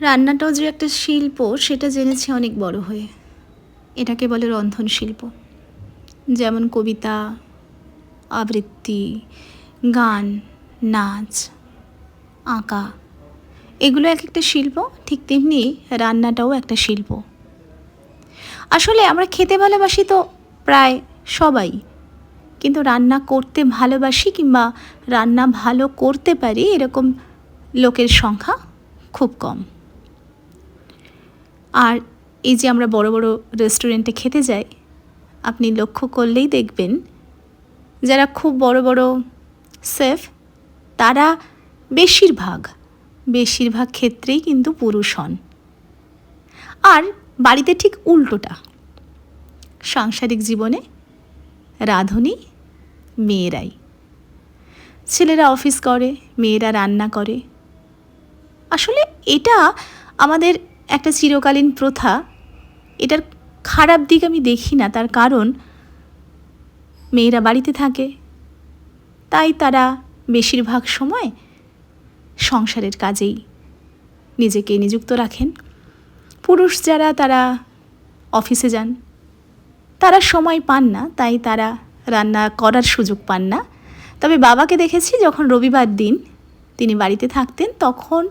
রান্নাটাও যে একটা শিল্প, সেটা জেনেছি অনেক বড় হয়ে। এটাকে বলে রন্ধন শিল্প। যেমন কবিতা, আবৃত্তি, গান, নাচ, আঁকা। এগুলো এক একটা শিল্প, ঠিক তেমনি রান্নাটাও একটা শিল্প। আসলে আমরা খেতে ভালোবাসি তো প্রায় সবাই। কিন্তু রান্না করতে ভালোবাসি কিংবা রান্না ভালো করতে পারি, এরকম লোকের সংখ্যা খুব কম। আর এই যে আমরা বড় বড় রেস্টুরেন্টে খেতে যাই, আপনি লক্ষ্য করলেই দেখবেন যারা খুব বড় বড় সেফ তারা বেশিরভাগ বেশিরভাগ ক্ষেত্রেই কিন্তু পুরুষ হন। আর বাড়িতে ঠিক উল্টোটা, সাংসারিক জীবনে রাঁধুনি মেয়েরাই। ছেলেরা অফিস করে, মেয়েরা রান্না করে। আসলে এটা আমাদের একটা চিরকালীন প্রথা। এটার খারাপ দিক আমি দেখি না, তার কারণ মেয়েরা বাড়িতে থাকে। তাই তারা বেশিরভাগ সময় সংসারের কাজেই নিজেকে নিযুক্ত রাখেন। পুরুষ যারা, তারা অফিসে যান। তারা সময় পান না, তাই তারা রান্না করার সুযোগ পান না। তবে বাবাকে দেখেছি, যখন রবিবার দিন তিনি বাড়িতে থাকতেন, তখন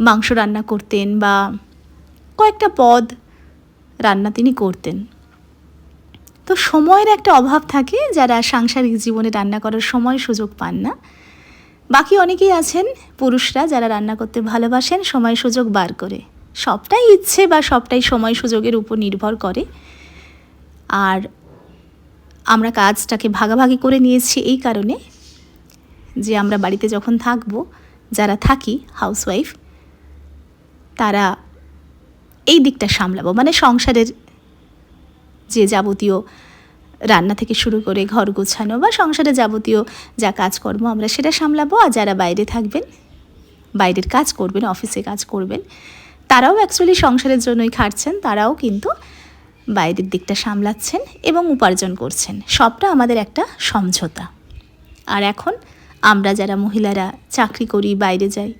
মাংস রান্না করতেন বা কয়েকটা পদ রান্না তিনি করতেন। তো সময়ের একটা অভাব থাকে যারা সাংসারিক জীবনে রান্না করার সময় সুযোগ পান না। বাকি অনেকেই আছেন, পুরুষরা যারা রান্না করতে ভালোবাসেন, সময় সুযোগ বার করে। সবটাই ইচ্ছে বা সবটাই সময় সুযোগের উপর নির্ভর করে। আর আমরা কাজটাকে ভাগাভাগি করে নিয়েছি এই কারণে যে আমরা বাড়িতে যখন থাকব, যারা থাকি হাউসওয়াইফ তারা এই দিকটা সামলাবো। মানে সংসারের যে যাবতীয় রান্না থেকে শুরু করে ঘর গোছানো বা সংসারে যাবতীয় যা কাজকর্ম আমরা সেটা সামলাবো আর যারা বাইরে থাকবেন, বাইরের কাজ করবেন, অফিসে কাজ করবেন, তারাও অ্যাকচুয়ালি সংসারের জন্যই খাটছেন, তারাও কিন্তু বাইরের দিকটা সামলাচ্ছেন এবং উপার্জন করছেন। সবটা আমাদের একটা সমঝোতা। আর এখন আমরা যারা মহিলারা চাকরি করি, বাইরে যাই,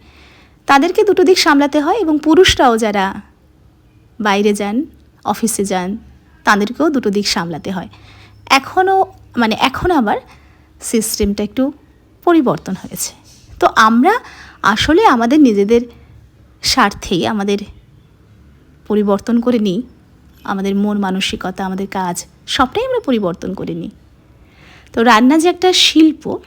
তাদেরকে দুটো দিক সামলাতে হয় এবং পুরুষরাও যারা বাইরে যান, অফিসে যান, তাদেরকেও দুটো দিক সামলাতে হয়। এখনও মানে এখন আবার সিস্টেমটা একটু পরিবর্তন হয়েছে। তো আমরা আসলে আমাদের নিজেদের স্বার্থেই আমাদের পরিবর্তন করে নিই, আমাদের মন মানসিকতা, আমাদের কাজ, সবটাই আমরা পরিবর্তন করে নিই। তো রান্না যে একটা শিল্প,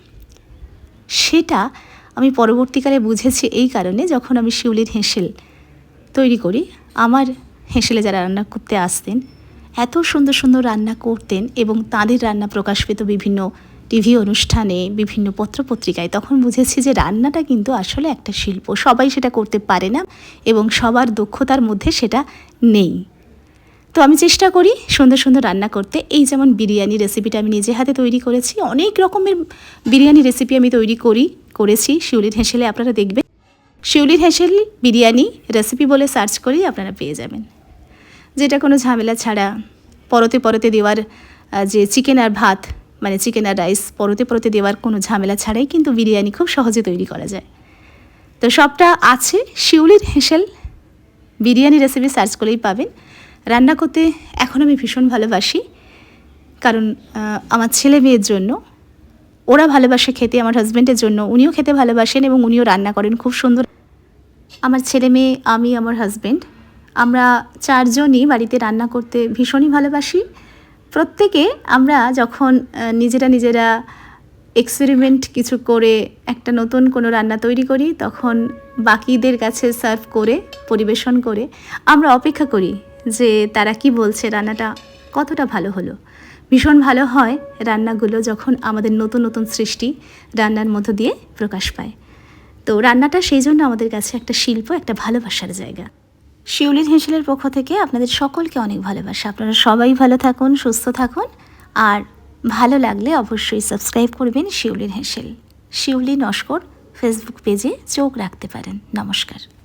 সেটা আমি পরবর্তীকালে বুঝেছি এই কারণে যখন আমি শিউলির হেঁসেল তৈরি করি, আমার হেঁসেলে যারা রান্না করতে আসতেন, এত সুন্দর সুন্দর রান্না করতেন এবং তাদের রান্না প্রকাশ পেত বিভিন্ন টিভি অনুষ্ঠানে, বিভিন্ন পত্রপত্রিকায়, তখন বুঝেছি যে রান্নাটা কিন্তু আসলে একটা শিল্প। সবাই সেটা করতে পারে না এবং সবার দক্ষতার মধ্যে সেটা নেই। তো আমি চেষ্টা করি সুন্দর সুন্দর রান্না করতে। এই যেমন বিরিয়ানি রেসিপিটা আমি নিজে হাতে তৈরি করেছি, অনেক রকমের বিরিয়ানি রেসিপি আমি তৈরি করি, করেছি। শিউলির হেঁসেলে আপনারা দেখবেন। শিউলির হেঁসেল বিরিয়ানি রেসিপি বলে সার্চ করেই আপনারা পেয়ে যাবেন। যেটা কোনো ঝামেলা ছাড়া পরতে পরতে দেওয়ার যে চিকেন আর ভাত মানে চিকেন আর রাইস পরতে পরতে দেওয়ার কোনো ঝামেলা ছাড়াই কিন্তু বিরিয়ানি খুব সহজে তৈরি করা যায়। তো সবটা আছে, শিউলির হেঁসেল বিরিয়ানি রেসিপি সার্চ করলেই পাবেন। রান্না করতে এখন আমি ভীষণ ভালোবাসি, কারণ আমার ছেলে মেয়ের জন্য, ওরা ভালোবাসে খেতে, আমার হাজব্যান্ডের জন্য, উনিও খেতে ভালোবাসেন এবং উনিও রান্না করেন খুব সুন্দর। আমার ছেলে মেয়ে, আমি, আমার হাজব্যান্ড আমরা চারজনই বাড়িতে রান্না করতে ভীষণই ভালোবাসি। প্রত্যেকে আমরা যখন নিজেরা নিজেরা এক্সপেরিমেন্ট কিছু করে একটা নতুন কোনো রান্না তৈরি করি, তখন বাকিদের কাছে সার্ভ করে, পরিবেশন করে আমরা অপেক্ষা করি যে তারা কি বলছে রান্নাটা কতটা ভালো হলো। ভীষণ ভালো হয় রান্নাগুলো যখন আমাদের নতুন নতুন সৃষ্টি রান্নার মধ্য দিয়ে প্রকাশ পায়। তো রান্নাটা সেই জন্য আমাদের কাছে একটা শিল্প, একটা ভালোবাসার জায়গা। শিউলির হেঁসেলের পক্ষ থেকে আপনাদের সকলকে অনেক ভালোবাসা। আপনারা সবাই ভালো থাকুন, সুস্থ থাকুন, আর ভালো লাগলে অবশ্যই সাবস্ক্রাইব করবেন শিউলি হেঁসেল শিউলি নস্কর ফেসবুক পেজে চোখ রাখতে পারেন। নমস্কার।